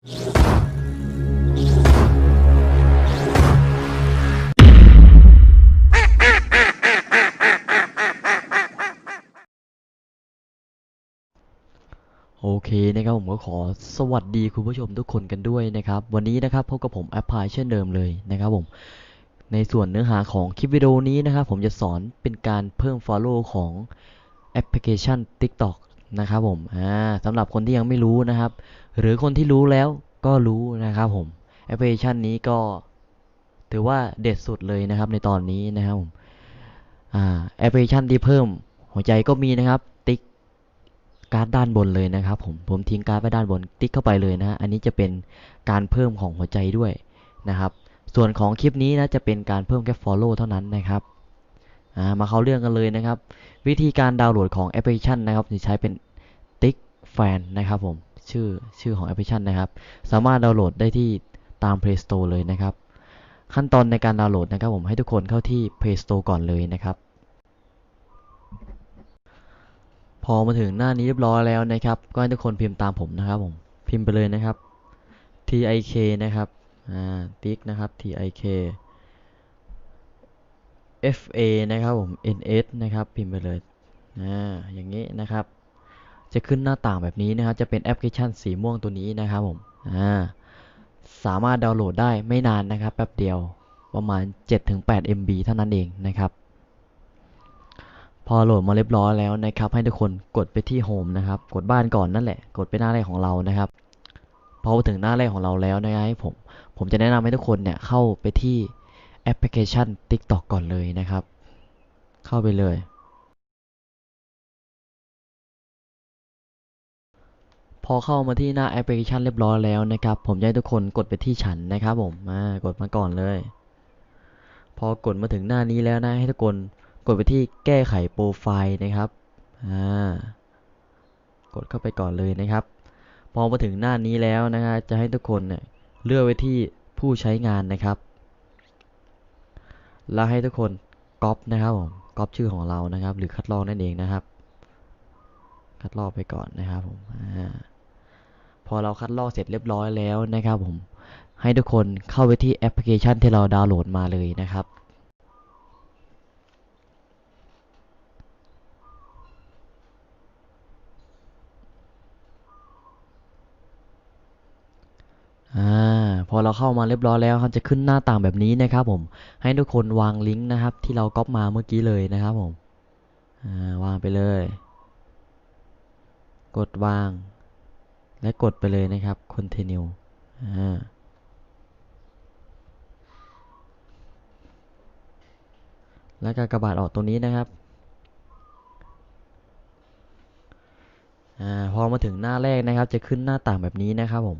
โอเคนะครับผมก็ขอสวัสดีคุณผู้ชมทุกคนกันด้วยนะครับ วันนี้นะครับพบกับผมแอปพลายเช่นเดิมเลยนะครับผมในส่วนเนื้อหาของคลิปวิดีโอนี้นะครับผมจะสอนเป็นการเพิ่ม Follow ของแอปพลิเคชัน TikTok นะครับผมอ่าสำหรับคนที่ยังไม่รู้นะครับ หรือคนที่รู้แล้วก็รู้นะครับผมแอปพลิเคชันนี้ก็ถือว่าเด็ดสุดเลยนะครับในตอนนี้นะครับผมอ่าแอปพลิเคชันที่เพิ่มหัวใจก็มีนะครับ ติ๊กการ์ดด้านบนเลยนะครับ ผมผมทิ้งการ์ดไว้ด้านบนติ๊กเข้าไปเลยนะอันนี้จะเป็นการเพิ่มของหัวใจด้วยนะครับ ส่วนของคลิปนี้นะจะเป็นการเพิ่มแค่ follow เท่านั้นนะครับ มาเข้าเรื่องกันเลยนะครับ วิธีการดาวน์โหลดของแอปพลิเคชันนะครับจะใช้เป็นติ๊กแฟนนะครับผมชื่อชื่อของแอปพลิเคชันนะครับ สามารถดาวน์โหลดได้ที่ตาม Play Store เลยนะครับ ขั้นตอนในการดาวน์โหลดนะครับผมให้ทุกคนเข้าที่ Play Store ก่อนเลยนะครับ พอมาถึงหน้านี้เรียบร้อยแล้วนะครับ ก็ให้ทุกคนพิมพ์ตามผมนะครับผมพิมพ์ไปเลยนะครับ tik นะครับอ่าติ๊กนะครับ tik fa นะครับผม ns นะครับพิมพ์ไปเลยอ่าอย่างนี้นะครับ จะขึ้นหน้าต่างแบบนี้นะครับ จะเป็นแอปพลิเคชันสีม่วงตัวนี้นะครับผมอ่าสามารถดาวน์โหลดได้ไม่นานนะครับแป๊บเดียวประมาณ 7-8 MB เท่านั้นเองนะครับ พอโหลดมาเรียบร้อยแล้วนะครับ ให้ทุกคนกดไปที่โฮมนะครับ กดบ้านก่อนนั่นแหละ กดไปหน้าแรกของเรานะครับ พอถึงหน้าแรกของเราแล้วนะครับให้ผม ผมจะแนะนำให้ทุกคนเนี่ยเข้าไปที่ แอปพลิเคชัน TikTok ก่อนเลยนะครับ เข้าไปเลย พอเข้ามาที่หน้าแอปพลิเคชันเรียบร้อยแล้วนะครับ ผมจะให้ทุกคนกดไปที่ฉันนะครับผมมากดมาก่อนเลย พอกดมาถึงหน้านี้แล้วนะให้ทุกคนกดไปที่แก้ไขโปรไฟล์นะครับอ่ากดเข้าไปก่อนเลยนะครับ พอมาถึงหน้านี้แล้วนะฮะจะให้ทุกคนเนี่ยเลือกไว้ที่ผู้ใช้งานนะครับ แล้วให้ทุกคนก๊อปนะครับผมก๊อปชื่อของเรานะครับ หรือคัดลอกนั่นเองนะครับ คัดลอกไปก่อนนะครับผมอพอเราคัดลอกเสร็จเรียบร้อยแล้วนะครับผมให้ทุกคนเข้าไปที่แอปพลิเคชันที่เราดาวน์โหลดมาเลยนะครับ อ่า พอ เราเข้ามาเรียบร้อยแล้วครับจะขึ้นหน้าต่างแบบนี้นะครับผมให้ทุกคนวางลิงก์นะครับ ที่เราก๊อปมาเมื่อกี้เลยนะครับผมวางไปเลย กดวาง และกดไปเลยนะครับ continue แล้วก็กระบาดออกตรงนี้นะครับอพอมาถึงหน้าแรกนะครับ จะขึ้นหน้าต่างแบบนี้นะครับผม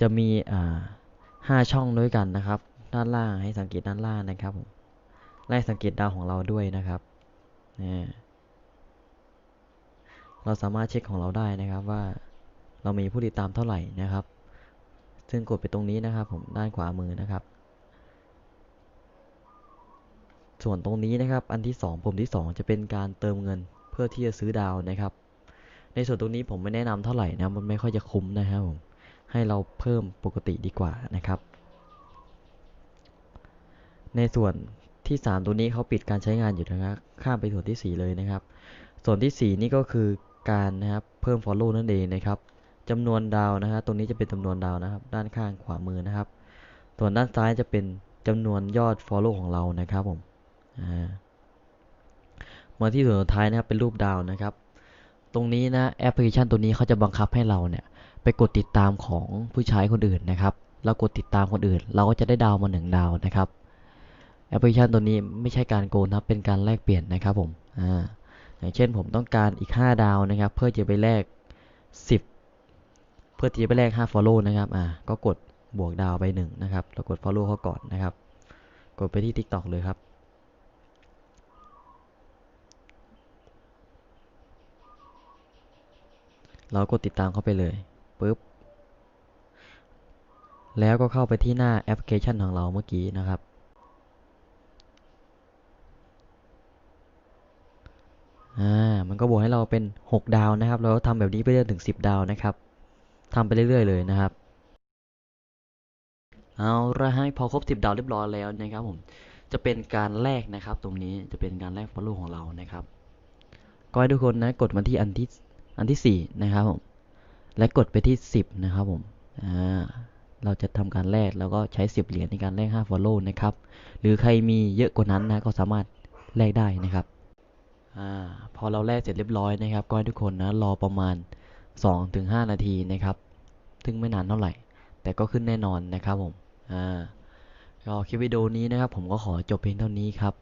จะมีอ่าห้าช่องด้วยกันนะครับ ด้านล่างให้สังเกตด้านล่างนะครับผมไล่สังเกตดาวของเราด้วยนะครับนี่เราสามารถเช็คของเราได้นะครับว่าเรามีผู้ติดตามเท่าไหร่นะครับ ซึ่งกดไปตรงนี้นะครับ ผมด้านขวามือนะครับ ส่วนตรงนี้นะครับ อันที่ 2 ปุ่มที่ 2 จะเป็นการเติมเงินเพื่อที่จะซื้อดาวนะครับ ในส่วนตรงนี้ผมไม่แนะนำเท่าไหร่นะมันไม่ค่อยจะคุ้มนะครับผม ให้เราเพิ่มปกติดีกว่านะครับ ในส่วนที่ 3 ตัวนี้เขาปิดการใช้งานอยู่นะครับข้ามไปส่วนที่ 4 เลยนะครับ ส่วนที่ 4 นี่ก็คือการนะครับเพิ่ม follow นั่นเองนะครับจำนวนดาวนะฮะตรงนี้จะเป็นจำนวนดาวนะครับ ด้านข้างขวามือนะครับ ส่วนด้านซ้ายจะเป็นจำนวนยอด follow ของเรานะครับผมมาที่ส่วนสุดท้ายนะครับเป็นรูปดาวนะครับ ตรงนี้นะแอปพลิเคชันตัวนี้เขาจะบังคับให้เราเนี่ย ไปกดติดตามของผู้ใช้คนอื่นนะครับ เรากดติดตามคนอื่น เราก็จะได้ดาวมาหนึ่งดาวนะครับแอปพลิเคชันตัวนี้ไม่ใช่การโกงนะครับเป็นการแลกเปลี่ยนนะครับผมอ่าอย่างเช่นผมต้องการอีก 5 ดาวนะครับ เพื่อจะไปแลก 10 เพื่อที่จะไปแลก5 follow นะครับอ่าก็กดบวกดาวไป1นะครับแล้วกด follow เขาก่อนนะครับ กดไปที่ TikTok เลยครับเรากดติดตามเข้าไปเลย ปุ๊บ แล้วก็เข้าไปที่หน้าแอปพลิเคชันของเราเมื่อกี้นะครับ อ่า มันก็บอกให้เราเป็น 6 ดาวนะครับ เราก็ทำแบบนี้ไปเรื่อยถึง 10 ดาวนะครับทำไปเรื่อยๆเลยนะครับ เอาละให้พอครบ 10 ดาวเรียบร้อยแล้วนะครับผม จะเป็นการแลกนะครับ ตรงนี้จะเป็นการแลก follow ของเรานะครับก็ให้ทุกคนนะกดมาที่อันที่อันที่4นะครับผม และกดไปที่ 10 นะครับผมเราจะทำการแลกแล้วก็ใช้ 10 เหรียญในการแลก5 follow นะครับ หรือใครมีเยอะกว่านั้นนะก็สามารถแลกได้นะครับอพอเราแลกเสร็จเรียบร้อยนะครับ ก็ให้ทุกคนนะรอประมาณ 2-5 นาทีนะครับ ซึ่งไม่นานเท่าไหร่ แต่ก็ขึ้นแน่นอนนะครับผมอ่าก็คลิปวิดีโอนี้นะครับ ผมก็ขอจบเพียงเท่านี้ครับ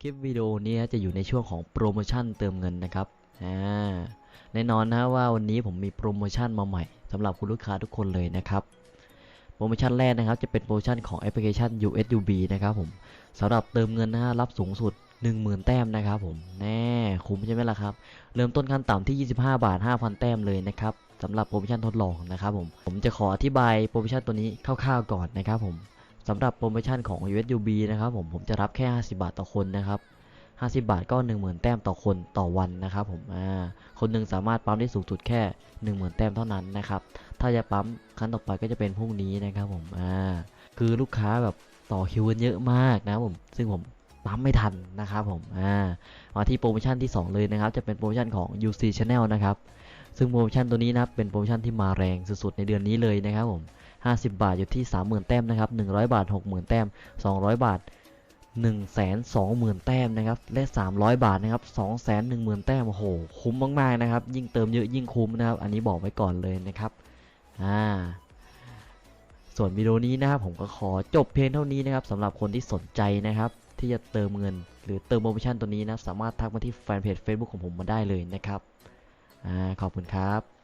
คลิปวิดีโอนี้จะอยู่ในช่วงของโปรโมชั่นเติมเงินนะครับ อ่าแน่นอนนะว่าวันนี้ผมมีโปรโมชั่นมาใหม่สำหรับคุณลูกค้าทุกคนเลยนะครับโปรโมชั่นแรกนะครับจะเป็นโปรโมชั่นของแอปพลิเคชัน USUB นะครับผมสำหรับเติมเงินนะฮะรับสูงสุด 10,000 แต้มนะครับผมแน่คุ้มใช่ไหมล่ะครับ เริ่มต้นขั้นต่ำที่ 25 บาท 5,000 แต้มเลยนะครับสำหรับโปรโมชั่นทดลองนะครับผมผมจะขออธิบายโปรโมชั่นตัวนี้คร่าวๆก่อนนะครับผมสำหรับโปรโมชั่นของ USUB นะครับผมผมจะรับแค่ 50 บาทต่อคนนะครับ 50 บาทก็ 10,000 แต้มต่อคนต่อวันนะครับผมอ่าคนหนึ่งสามารถปั๊มได้สูงสุดแค่ 10,000 แต้มเท่านั้นนะครับถ้าจะปั๊มครั้งต่อไปก็จะเป็นพรุ่งนี้นะครับผมอ่าคือลูกค้าแบบต่อคิวกันเยอะมากนะผมซึ่งผมปั๊มไม่ทันนะครับผมอ่ามาที่โปรโมชั่นที่ 2 เลยนะครับ จะเป็นโปรโมชั่นของ UC Channel นะครับซึ่งโปรโมชั่นตัวนี้นะเป็นโปรโมชั่นที่มาแรงสุดๆในเดือนนี้เลยนะครับผม50 บาทอยู่ที่ 30,000 แต้มนะครับ 100 บาท 60,000 แต้ม 200 บาท 1 2 0 0 0 0 แต้มนะครับและ300 บาทนะครับ2 1 0 0 0 0 แต้มโอ้โหคุ้มมากๆนะครับ ยิ่งเติมเยอะยิ่งคุ้มนะครับ อันนี้บอกไว้ก่อนเลยนะครับอ่าส่วนวิดีโอนี้นะครับผมก็ขอจบเพียงเท่านี้นะครับสำหรับคนที่สนใจนะครับ ที่จะเติมเงิน หรือเติมโปรโมชั่นตัวนี้นะสามารถทักมาที่แฟนเพจ Facebook ของผมมาได้เลยนะครับอ่าขอบคุณครับ